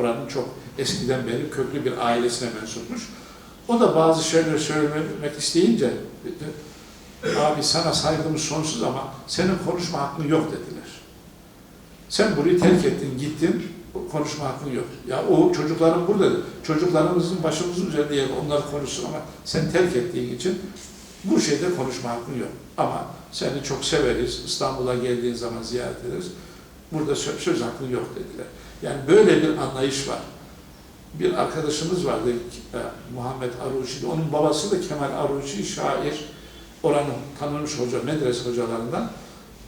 Oranın çok eskiden beri köklü bir ailesine mensupmuş. O da bazı şeyler söylemek isteyince abi sana saygımız sonsuz ama senin konuşma hakkın yok dediler. Sen burayı terk ettin, gittin, konuşma hakkın yok. Ya o çocukların burada, çocuklarımızın başımızın üzerinde yer, onlar konuşsun ama sen terk ettiğin için bu şeyde konuşma hakkın yok. Ama seni çok severiz, İstanbul'a geldiğin zaman ziyaret ederiz. Burada sö- söz hakkın yok dediler. Yani böyle bir anlayış var. Bir arkadaşımız vardı, e, Muhammed Aruşi, onun babası da Kemal Aruşi, şair, oranın tanınmış hoca, medrese hocalarından.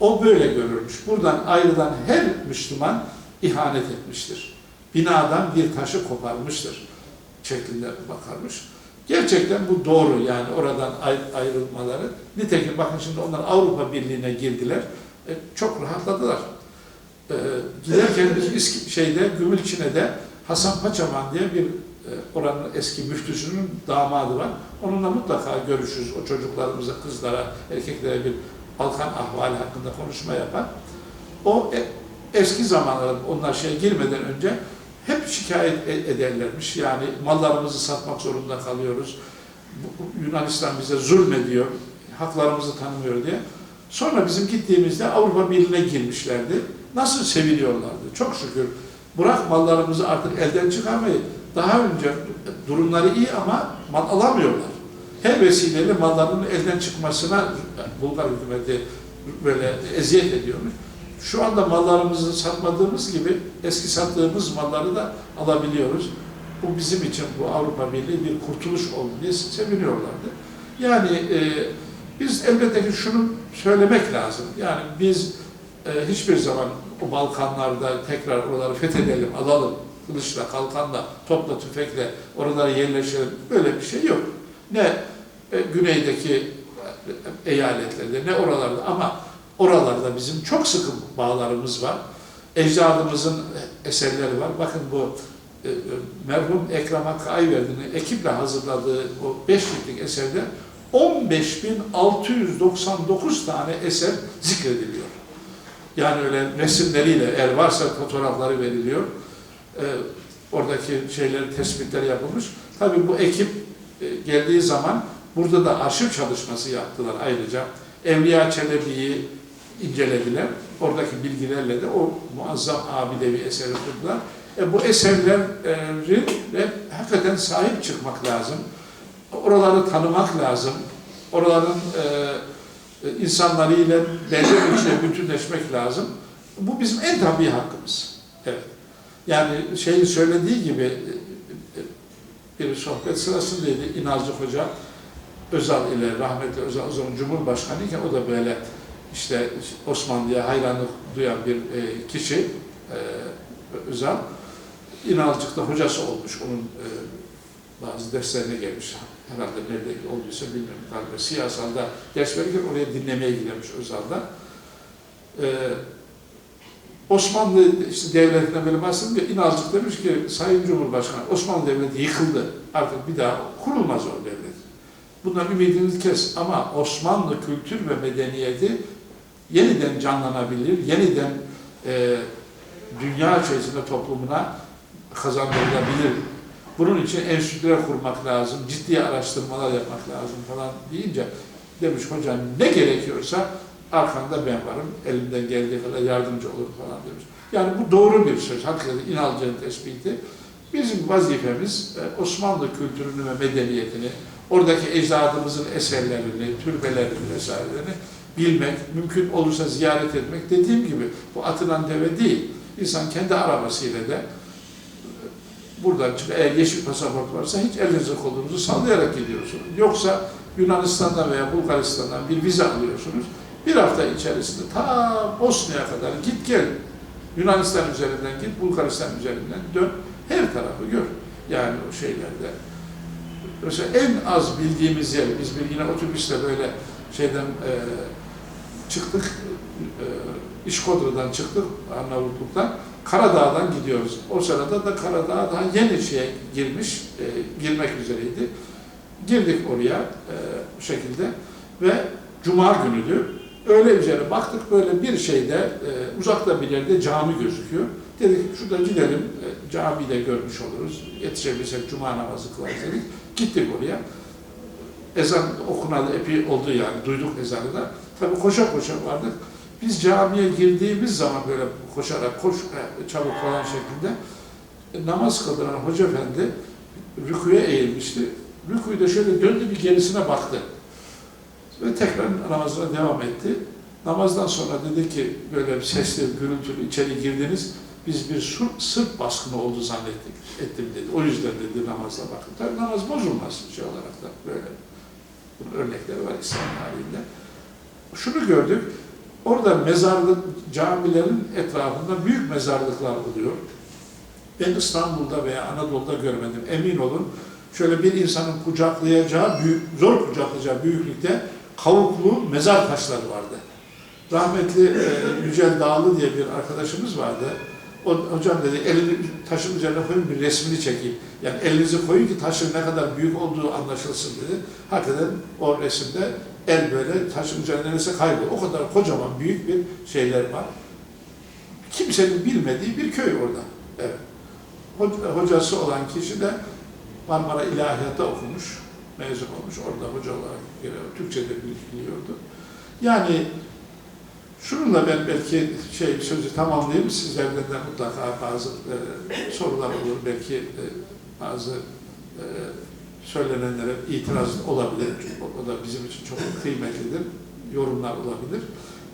O böyle görürmüş. Buradan ayrılan her Müslüman ihanet etmiştir. Binadan bir taşı koparmıştır şeklinde bakarmış. Gerçekten bu doğru yani oradan ay- ayrılmaları. Nitekim bakın şimdi onlar Avrupa Birliği'ne girdiler. E, çok rahatladılar. E, giderken biz İSK- şeyde Gümülçine'de Hasan Paçaman diye bir e, oranın eski müftüsünün damadı var. Onunla mutlaka görüşürüz. O çocuklarımıza, kızlara, erkeklere bir Balkan ahvali hakkında konuşma yapar. O e, eski zamanlarda onlar şey girmeden önce hep şikayet e- ederlermiş. Yani mallarımızı satmak zorunda kalıyoruz. Yunanistan bize zulmediyor, haklarımızı tanımıyor diye. Sonra bizim gittiğimizde Avrupa Birliği'ne girmişlerdi. Nasıl seviliyorlardı. Çok şükür. Bırak mallarımızı artık elden çıkarmayı. Daha önce durumları iyi ama mal alamıyorlar. Her vesileyle mallarının elden çıkmasına Bulgar hükümeti böyle eziyet ediyormuş. Şu anda mallarımızı satmadığımız gibi eski sattığımız malları da alabiliyoruz. Bu bizim için bu Avrupa Birliği bir kurtuluş oldu diye seviniyorlardı. Yani e, biz elbette ki şunu söylemek lazım. Yani biz e, hiçbir zaman o Balkanlarda tekrar oraları fethedelim, alalım, kılıçla, kalkanla, topla, tüfekle oralara yerleşelim. Böyle bir şey yok. Ne e, güneydeki eyaletlerde ne oralarda ama oralarda bizim çok sıkı bağlarımız var. Ecdadımızın eserleri var. Bakın bu e, e, merhum Ekrem Hakkı Ayverdi'nin ekiple hazırladığı o beş ciltlik eserde 15.699 tane eser zikrediliyor. Yani öyle resimleriyle eğer varsa fotoğrafları veriliyor. Ee, oradaki şeyleri, tespitleri yapılmış. Tabii bu ekip e, geldiği zaman burada da arşiv çalışması yaptılar ayrıca. Evliya Çelebi'yi incelediler. Oradaki bilgilerle de o muazzam abidevi eseri kurdular. E, bu eserlerin ve hakikaten sahip çıkmak lazım. Oraları tanımak lazım. Oraların e, insanlarıyla belli ölçüde bütünleşmek lazım. Bu bizim en tabii hakkımız. Evet. Yani şeyin söylediği gibi e, bir sohbet sırasındaydı İnalcı Hoca Özal ile rahmetli Özal o zaman Cumhurbaşkanı iken o da böyle işte Osmanlı'ya hayranlık duyan bir e, kişi e, Özal İnalcık'ta hocası olmuş. Onun e, bazı derslerine gelmiş. Herhalde nerede olduysa bilmiyorum. Galiba siyasalda ders verirken oraya dinlemeye gidermiş Özal'da. Ee, Osmanlı işte devletine böyle bahsedince İnalcık demiş ki Sayın Cumhurbaşkanı Osmanlı Devleti yıkıldı. Artık bir daha kurulmaz o devlet. Bundan ümidinizi kes ama Osmanlı kültür ve medeniyeti yeniden canlanabilir, yeniden e, dünya içerisinde toplumuna kazandırılabilir. Bunun için enstitüler kurmak lazım, ciddi araştırmalar yapmak lazım falan deyince demiş hocam ne gerekiyorsa arkanda ben varım, elimden geldiği kadar yardımcı olurum falan demiş. Yani bu doğru bir söz, hakikaten İnalcı'nın tespiti. Bizim vazifemiz e, Osmanlı kültürünü ve medeniyetini, oradaki ecdadımızın eserlerini, türbelerini vesairelerini bilmek, mümkün olursa ziyaret etmek. Dediğim gibi bu atılan deve değil. İnsan kendi arabasıyla da buradan çıkıp eğer yeşil pasaport varsa hiç elinizi kolunuzu sallayarak gidiyorsunuz. Yoksa Yunanistan'dan veya Bulgaristan'dan bir vize alıyorsunuz. Bir hafta içerisinde ta Bosna'ya kadar git gel. Yunanistan üzerinden git, Bulgaristan üzerinden dön. Her tarafı gör. Yani o şeylerde. Mesela en az bildiğimiz yer, biz bir yine otobüsle böyle şeyden e, çıktık, e, İşkodra'dan çıktık, Arnavutluk'tan. Karadağ'dan gidiyoruz. O sırada da Karadağ daha yeni şeye girmiş, e, girmek üzereydi. Girdik oraya e, bu şekilde ve Cuma günüydü. Öğle üzere baktık böyle bir şeyde, e, uzakta bir yerde cami gözüküyor. Dedik şurada gidelim, e, camiyi de görmüş oluruz. Yetişebilirsek cuma namazı kılarız dedik. Gittik oraya. Ezan okunalı epey oldu yani, duyduk ezanı da. Tabii koşa koşa vardık. Biz camiye girdiğimiz zaman böyle koşarak, koş, e, çabuk falan şeklinde e, namaz kıldıran hoca efendi rüküye eğilmişti. Rüküyü de şöyle döndü bir gerisine baktı. Ve tekrar namazına devam etti. Namazdan sonra dedi ki böyle sesli, gürültülü içeri girdiniz. Biz bir sur, Sırp baskını oldu zannettik, ettim dedi. O yüzden dedi namazla bakın. Tabii namaz bozulmaz şey olarak da böyle. Bunun örnekleri var İslam tarihinde. Şunu gördük, orada mezarlık, camilerin etrafında büyük mezarlıklar oluyor. Ben İstanbul'da veya Anadolu'da görmedim. Emin olun şöyle bir insanın kucaklayacağı, büyük, zor kucaklayacağı büyüklükte kavuklu mezar taşları vardı. Rahmetli e, Yücel Dağlı diye bir arkadaşımız vardı. O, hocam dedi elini taşın üzerine koyun bir resmini çekeyim. Yani elinizi koyun ki taşın ne kadar büyük olduğu anlaşılsın dedi. Hakikaten o resimde el böyle taşın üzerinde neyse kayboluyor. O kadar kocaman büyük bir şeyler var. Kimsenin bilmediği bir köy orada. Evet. Hoc- Hocası olan kişi de Marmara İlahiyat'ta okumuş, mezun olmuş. Orada hoca olarak geliyor. Türkçe de biliyordu. Yani şununla ben belki şey sözü tamamlayayım. Sizlerden de mutlaka bazı e, sorular olur. Belki e, bazı e, söylenenlere itiraz olabilir. O, da bizim için çok kıymetlidir. Yorumlar olabilir.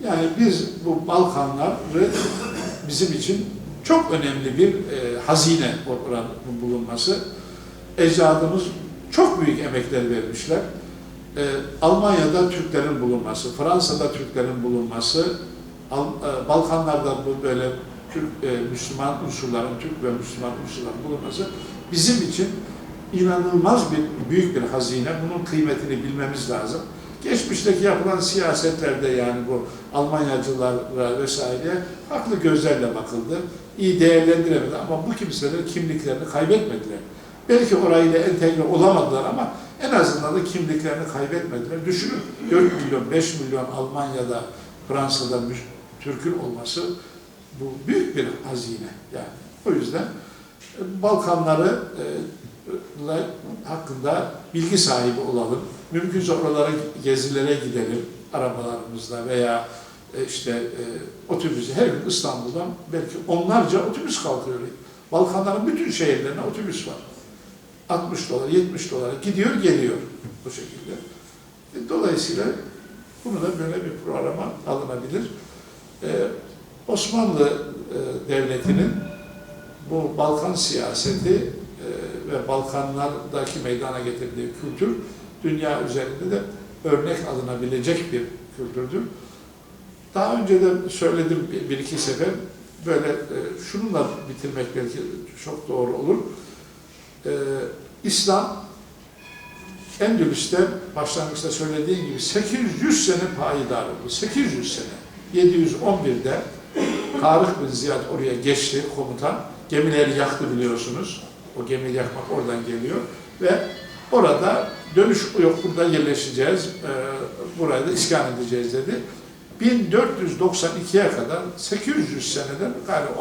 Yani biz bu Balkanları bizim için çok önemli bir e, hazine oranın bulunması. Ecdadımız çok büyük emekler vermişler. E, Almanya'da Türklerin bulunması, Fransa'da Türklerin bulunması, Al, e, Balkanlarda bu böyle Türk e, Müslüman unsurların, Türk ve Müslüman unsurların bulunması bizim için inanılmaz bir büyük bir hazine. Bunun kıymetini bilmemiz lazım. Geçmişteki yapılan siyasetlerde yani bu Almanyacılara vesaire haklı gözlerle bakıldı. İyi değerlendiremedi ama bu kimseler kimliklerini kaybetmediler. Belki orayla entegre olamadılar ama en azından da kimliklerini kaybetmediler. Düşünün 4 milyon, 5 milyon Almanya'da, Fransa'da Türk'ün olması bu büyük bir hazine yani. O yüzden Balkanları e, hakkında bilgi sahibi olalım. Mümkünse oralara gezilere gidelim arabalarımızla veya e, işte e, otobüsü. Her gün İstanbul'dan belki onlarca otobüs kalkıyor. Balkanların bütün şehirlerine otobüs var. 60 dolar, 70 dolar gidiyor geliyor bu şekilde. E, Dolayısıyla bunu da böyle bir programa alınabilir. Ee, Osmanlı e, Devleti'nin bu Balkan siyaseti e, ve Balkanlardaki meydana getirdiği kültür dünya üzerinde de örnek alınabilecek bir kültürdür. Daha önce de söyledim bir, iki sefer böyle e, şununla bitirmek belki çok doğru olur. Ee, İslam Endülüs'te başlangıçta söylediğim gibi 800 sene payidar oldu. 800 sene. 711'de Tarık bin Ziyad oraya geçti komutan. Gemileri yaktı biliyorsunuz. O gemiyi yakmak oradan geliyor. Ve orada dönüş yok burada yerleşeceğiz. E, burayı da iskan edeceğiz dedi. 1492'ye kadar 800 seneden galiba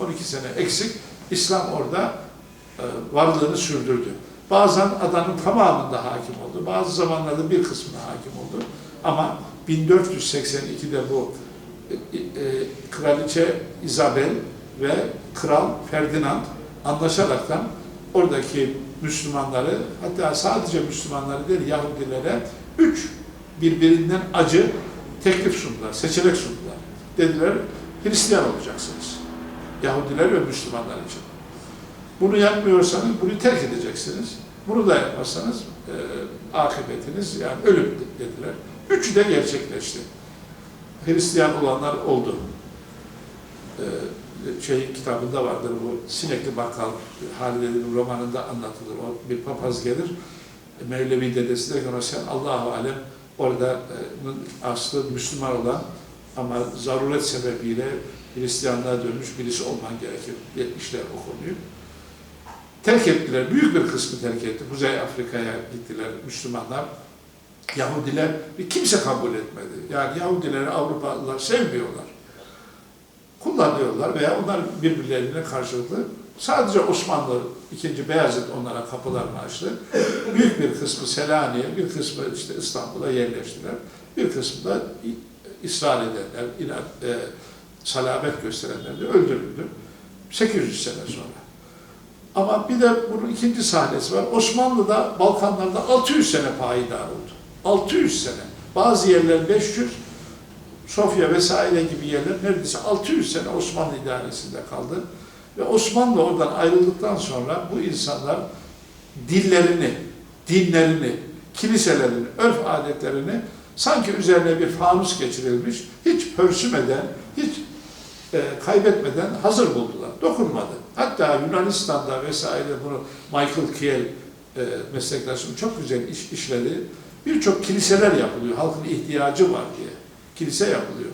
10-12 sene eksik İslam orada e, varlığını sürdürdü. Bazen adanın tamamında hakim oldu. Bazı zamanlarda bir kısmına hakim oldu. Ama 1482'de bu e, e, Kraliçe Isabel ve Kral Ferdinand anlaşaraktan oradaki Müslümanları hatta sadece Müslümanları değil Yahudilere üç birbirinden acı teklif sundular, seçenek sundular. Dediler Hristiyan olacaksınız. Yahudiler ve Müslümanlar için. Bunu yapmıyorsanız bunu terk edeceksiniz. Bunu da yapmazsanız e, akıbetiniz yani ölüm dediler. Üçü de gerçekleşti. Hristiyan olanlar oldu. E, şey kitabında vardır bu Sinekli Bakkal Halide'nin romanında anlatılır. O bir papaz gelir. Mevlevi dedesi der ki Allahu alem orada e, aslı Müslüman olan ama zaruret sebebiyle Hristiyanlığa dönmüş birisi olman gerekir. Yetmişler o konuyu terk ettiler. Büyük bir kısmı terk etti. Kuzey Afrika'ya gittiler Müslümanlar. Yahudiler kimse kabul etmedi. Yani Yahudileri Avrupalılar sevmiyorlar. Kullanıyorlar veya onlar birbirlerine karşılıklı sadece Osmanlı 2. Beyazıt onlara kapılarını açtı. Büyük bir kısmı Selanik'e, bir kısmı işte İstanbul'a yerleştiler. Bir kısmı da ısrar edenler, inat, e, salabet gösterenler de öldürüldü. 800 sene sonra. Ama bir de bunun ikinci sahnesi var. Osmanlı'da Balkanlarda 600 sene payidar oldu. 600 sene. Bazı yerler 500, Sofya vesaire gibi yerler neredeyse 600 sene Osmanlı idaresinde kaldı. Ve Osmanlı oradan ayrıldıktan sonra bu insanlar dillerini, dinlerini, kiliselerini, örf adetlerini sanki üzerine bir fanus geçirilmiş, hiç pörsümeden, hiç e, kaybetmeden hazır buldular. Dokunmadı. Hatta Yunanistan'da vesaire bunu Michael Kiel e, meslektaşım çok güzel iş, işledi. Birçok kiliseler yapılıyor. Halkın ihtiyacı var diye. Kilise yapılıyor.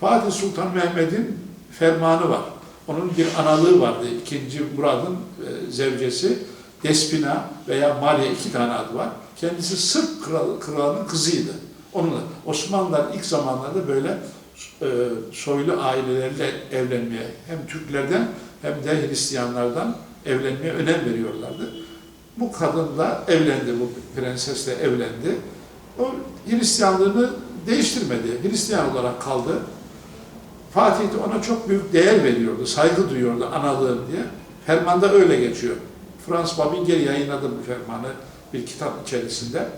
Fatih Sultan Mehmet'in fermanı var. Onun bir analığı vardı. İkinci Murad'ın e, zevcesi Despina veya Maliye iki tane adı var. Kendisi Sırp kralı, kralının kızıydı. Onunla Osmanlılar ilk zamanlarda böyle e, soylu ailelerle evlenmeye hem Türklerden hem de Hristiyanlardan evlenmeye önem veriyorlardı. Bu kadınla evlendi, bu prensesle evlendi. O Hristiyanlığını değiştirmedi. Hristiyan olarak kaldı. Fatih de ona çok büyük değer veriyordu, saygı duyuyordu analığım diye. Fermanda öyle geçiyor. Frans Babinger yayınladı bu fermanı bir kitap içerisinde.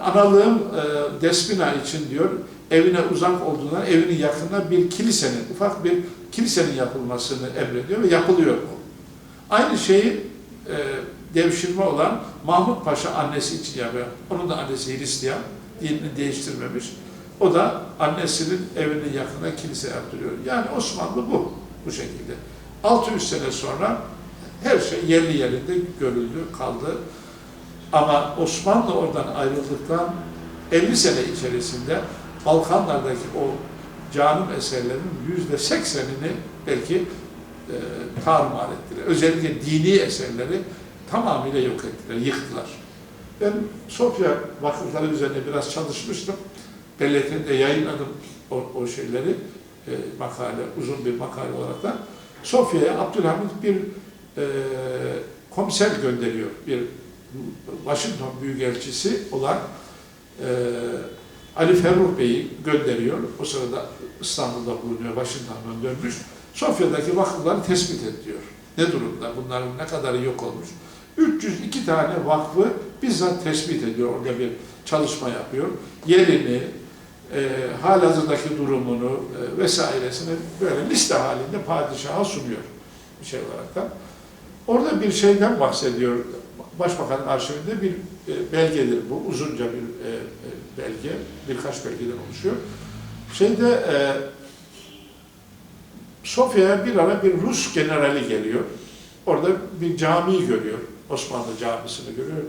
Analığım e, Despina için diyor, evine uzak olduğundan evinin yakınına bir kilisenin, ufak bir kilisenin yapılmasını emrediyor ve yapılıyor bu. Aynı şeyi e, devşirme olan Mahmut Paşa annesi için yapıyor. Onun da annesi Hristiyan, dinini değiştirmemiş. O da annesinin evinin yakınına kilise yaptırıyor. Yani Osmanlı bu, bu şekilde. 600 sene sonra her şey yerli yerinde görüldü, kaldı. Ama Osmanlı oradan ayrıldıktan 50 sene içerisinde Balkanlardaki o canım eserlerinin yüzde seksenini belki e, tarumar ettiler. Özellikle dini eserleri tamamıyla yok ettiler, yıktılar. Ben Sofya vakıfları üzerine biraz çalışmıştım. Belletin'de yayınladım o, o şeyleri, e, makale, uzun bir makale olarak da. Sofya'ya Abdülhamit bir e, komiser gönderiyor, bir Washington Büyükelçisi olan e, Ali Ferruh Bey'i gönderiyor. O sırada İstanbul'da bulunuyor, Washington'dan dönmüş. Sofya'daki vakıfları tespit et diyor. Ne durumda? Bunların ne kadarı yok olmuş? 302 tane vakfı bizzat tespit ediyor. Orada bir çalışma yapıyor. Yerini, e, halihazırdaki durumunu e, vesairesini böyle liste halinde padişaha sunuyor. Bir şey olarak da. Orada bir şeyden bahsediyor. Başbakanın arşivinde bir e, belgedir bu. Uzunca bir e, e, belge. Birkaç belgeden oluşuyor. Şeyde e, Sofya'ya bir ara bir Rus generali geliyor. Orada bir camiyi görüyor. Osmanlı camisini görüyor.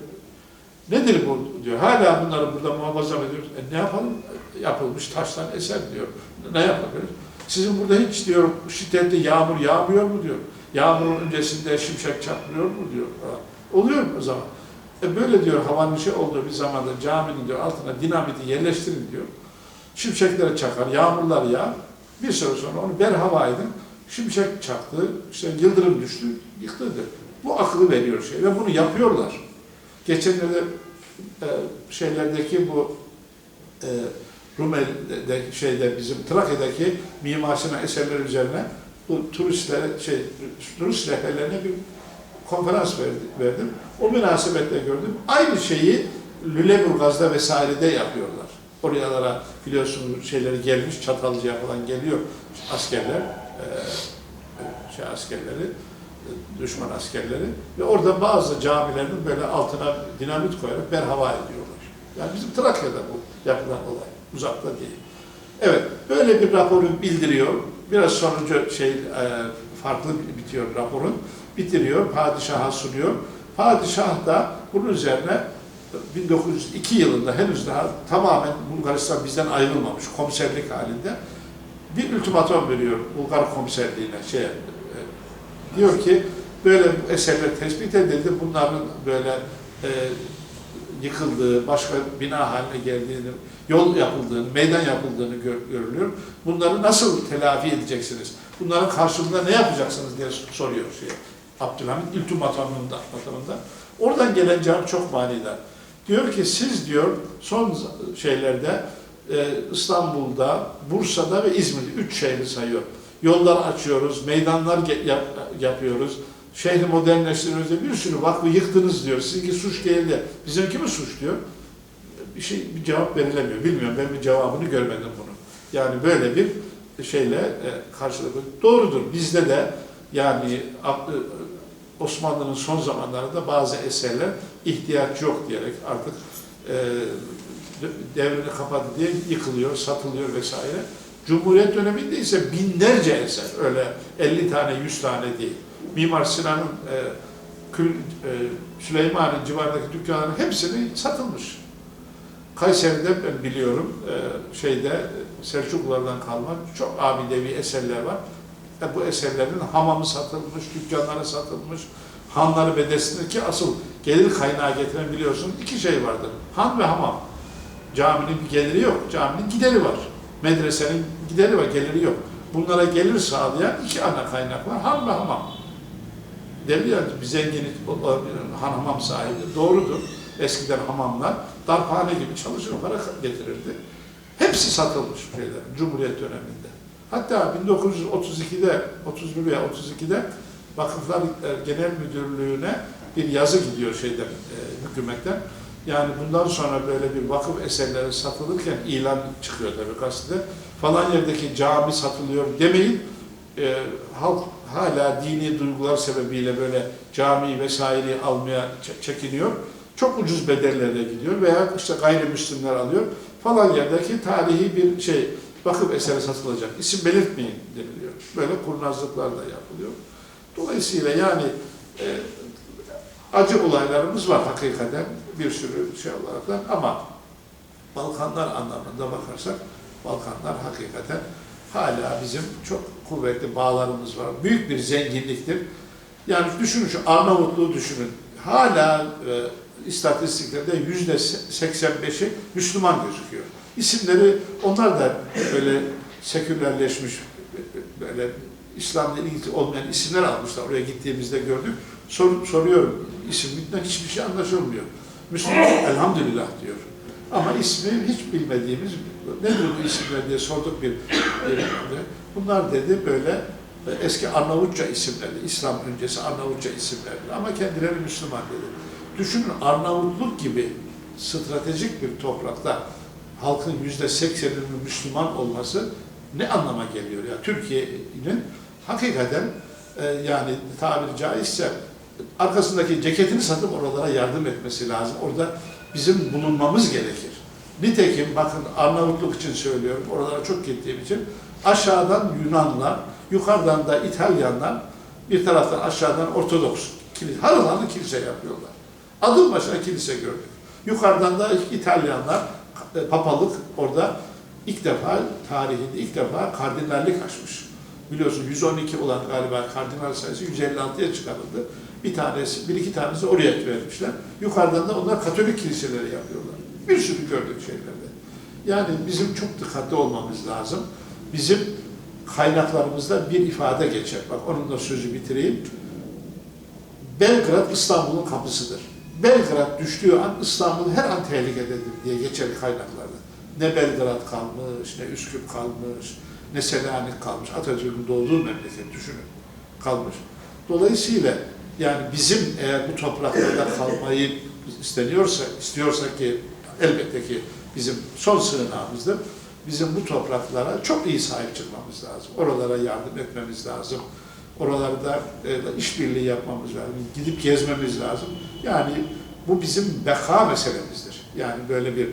Nedir bu diyor. Hala bunları burada muhafaza ediyoruz. E ne yapalım? Yapılmış taştan eser diyor. Ne yapabiliriz? Sizin burada hiç diyor şiddetli yağmur yağmıyor mu diyor. Yağmurun öncesinde şimşek çatlıyor mu diyor. Oluyor mu o zaman? E böyle diyor havanın şey olduğu bir zamanda caminin diyor altına dinamiti yerleştirin diyor. Şimşekleri çakar, yağmurlar yağar. Bir süre sonra onu berhava edin. Şimşek çaktı, işte yıldırım düştü, yıktı diyor. Bu aklı veriyor şey ve bunu yapıyorlar. Geçenlerde e, şeylerdeki bu e, Rumeli'de şeyde bizim Trakya'daki Mimar Sinan eserleri üzerine bu turistlere şey turist rehberlerine bir konferans verdi, verdim. O münasebetle gördüm. Aynı şeyi Lüleburgaz'da vesairede yapıyorlar. Oralara biliyorsunuz şeyleri gelmiş, Çatalcı'ya falan geliyor askerler, e, şey askerleri, düşman askerleri ve orada bazı camilerin böyle altına dinamit koyarak berhava ediyorlar. Yani bizim Trakya'da bu yapılan olay, uzakta değil. Evet, böyle bir raporu bildiriyor. Biraz sonucu şey e, farklı bitiyor raporun. Bitiriyor, padişaha sunuyor. Padişah da bunun üzerine 1902 yılında henüz daha tamamen Bulgaristan bizden ayrılmamış komiserlik halinde bir ultimatom veriyor Bulgar komiserliğine şey diyor ki böyle eserler tespit edildi bunların böyle e, yıkıldığı, başka bina haline geldiğini, yol yapıldığını, meydan yapıldığını gör- görülüyor. Bunları nasıl telafi edeceksiniz? Bunların karşılığında ne yapacaksınız diye soruyor şey. Abdülhamit. Matanında. Oradan gelen cevap çok manidar. Diyor ki siz diyor son şeylerde e, İstanbul'da, Bursa'da ve İzmir'de üç şehri sayıyor. Yollar açıyoruz, meydanlar yap- yapıyoruz, şehri modernleştiriyoruz diye bir sürü vakfı yıktınız diyor. Sizinki suç değil de bizimki mi suç diyor. Bir şey bir cevap verilemiyor. Bilmiyorum ben bir cevabını görmedim bunu. Yani böyle bir şeyle e, karşılıklı. Doğrudur. Bizde de yani e, Osmanlı'nın son zamanlarında bazı eserler ihtiyaç yok diyerek artık e, devrini kapadı diye yıkılıyor, satılıyor vesaire. Cumhuriyet döneminde ise binlerce eser, öyle 50 tane, 100 tane değil. Mimar Sinan'ın, e, e, Süleymaniye civarındaki dükkanların hepsini satılmış. Kayseri'de ben biliyorum, e, şeyde Selçuklulardan kalma çok abidevi eserler var. E, bu eserlerin hamamı satılmış, dükkanları satılmış, hanları bedesinde asıl gelir kaynağı getiren biliyorsun iki şey vardır. Han ve hamam. Caminin bir geliri yok, caminin gideri var. Medresenin gideri var, geliri yok. Bunlara gelir sağlayan iki ana kaynak var, han ve hamam. Devlet yani bir zengin han hamam sahibi doğrudur. Eskiden hamamlar darphane gibi çalışır, para getirirdi. Hepsi satılmış şeyler, Cumhuriyet döneminde. Hatta 1932'de, 31 veya 32'de Vakıflar Genel Müdürlüğü'ne bir yazı gidiyor şeyden, e, hükümetten. Yani bundan sonra böyle bir vakıf eserleri satılırken ilan çıkıyor tabii gazetede. Falan yerdeki cami satılıyor demeyin. E, halk hala dini duygular sebebiyle böyle cami vesaireyi almaya çekiniyor. Çok ucuz bedellerle gidiyor veya işte gayrimüslimler alıyor. Falan yerdeki tarihi bir şey vakıf eseri satılacak. İsim belirtmeyin deniliyor. Böyle kurnazlıklar da yapılıyor. Dolayısıyla yani e, acı olaylarımız var hakikaten bir sürü şey olarak ama Balkanlar anlamında bakarsak Balkanlar hakikaten hala bizim çok kuvvetli bağlarımız var. Büyük bir zenginliktir. Yani düşünün şu Arnavutluğu düşünün. Hala e, istatistiklerde yüzde 85'i Müslüman gözüküyor. İsimleri onlar da böyle sekülerleşmiş böyle İslam'la ilgili olmayan isimler almışlar. Oraya gittiğimizde gördük. Sor, soruyorum isimlikten hiçbir şey anlaşılmıyor. Müslüman elhamdülillah diyor. Ama ismi hiç bilmediğimiz nedir bu isimler diye sorduk bir yerinde. Bunlar dedi böyle eski Arnavutça isimlerdi. İslam öncesi Arnavutça isimlerdi. Ama kendileri Müslüman dedi. Düşünün Arnavutluk gibi stratejik bir toprakta halkın yüzde sekseninin Müslüman olması ne anlama geliyor? Ya Türkiye'nin hakikaten e, yani tabiri caizse arkasındaki ceketini satıp oralara yardım etmesi lazım. Orada bizim bulunmamız gerekir. Nitekim bakın Arnavutluk için söylüyorum, oralara çok gittiğim için aşağıdan Yunanlar, yukarıdan da İtalyanlar, bir taraftan aşağıdan Ortodoks kilise, harıl kilise yapıyorlar. Adım başına kilise gördük. Yukarıdan da İtalyanlar, e, papalık orada ilk defa tarihinde ilk defa kardinallik açmış. Biliyorsun 112 olan galiba kardinal sayısı 156'ya çıkarıldı. Bir tanesi, bir iki tanesi oraya vermişler. Yukarıdan da onlar Katolik kiliseleri yapıyorlar. Bir sürü gördük şeylerde. Yani bizim çok dikkatli olmamız lazım. Bizim kaynaklarımızda bir ifade geçer. Bak onun da sözü bitireyim. Belgrad İstanbul'un kapısıdır. Belgrad düştüğü an İstanbul her an tehlikededir diye geçer kaynaklarda. Ne Belgrad kalmış, ne Üsküp kalmış, ne Selanik kalmış. Atatürk'ün doğduğu memleket düşünün kalmış. Dolayısıyla yani bizim eğer bu topraklarda kalmayı isteniyorsa, istiyorsak ki elbette ki bizim son sığınağımızdır. Bizim bu topraklara çok iyi sahip çıkmamız lazım. Oralara yardım etmemiz lazım. Oralarda e, işbirliği yapmamız lazım. Gidip gezmemiz lazım. Yani bu bizim beka meselemizdir. Yani böyle bir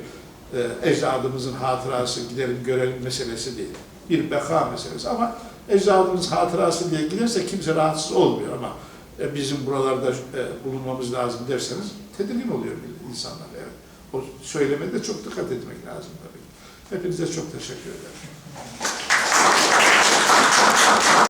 e, ecdadımızın hatırası gidelim görelim meselesi değil. Bir beka meselesi ama ecdadımız hatırası diye giderse kimse rahatsız olmuyor ama e, bizim buralarda e, bulunmamız lazım derseniz tedirgin oluyor insanlar. Evet. O söylemede çok dikkat etmek lazım tabii. Hepinize çok teşekkür ederim.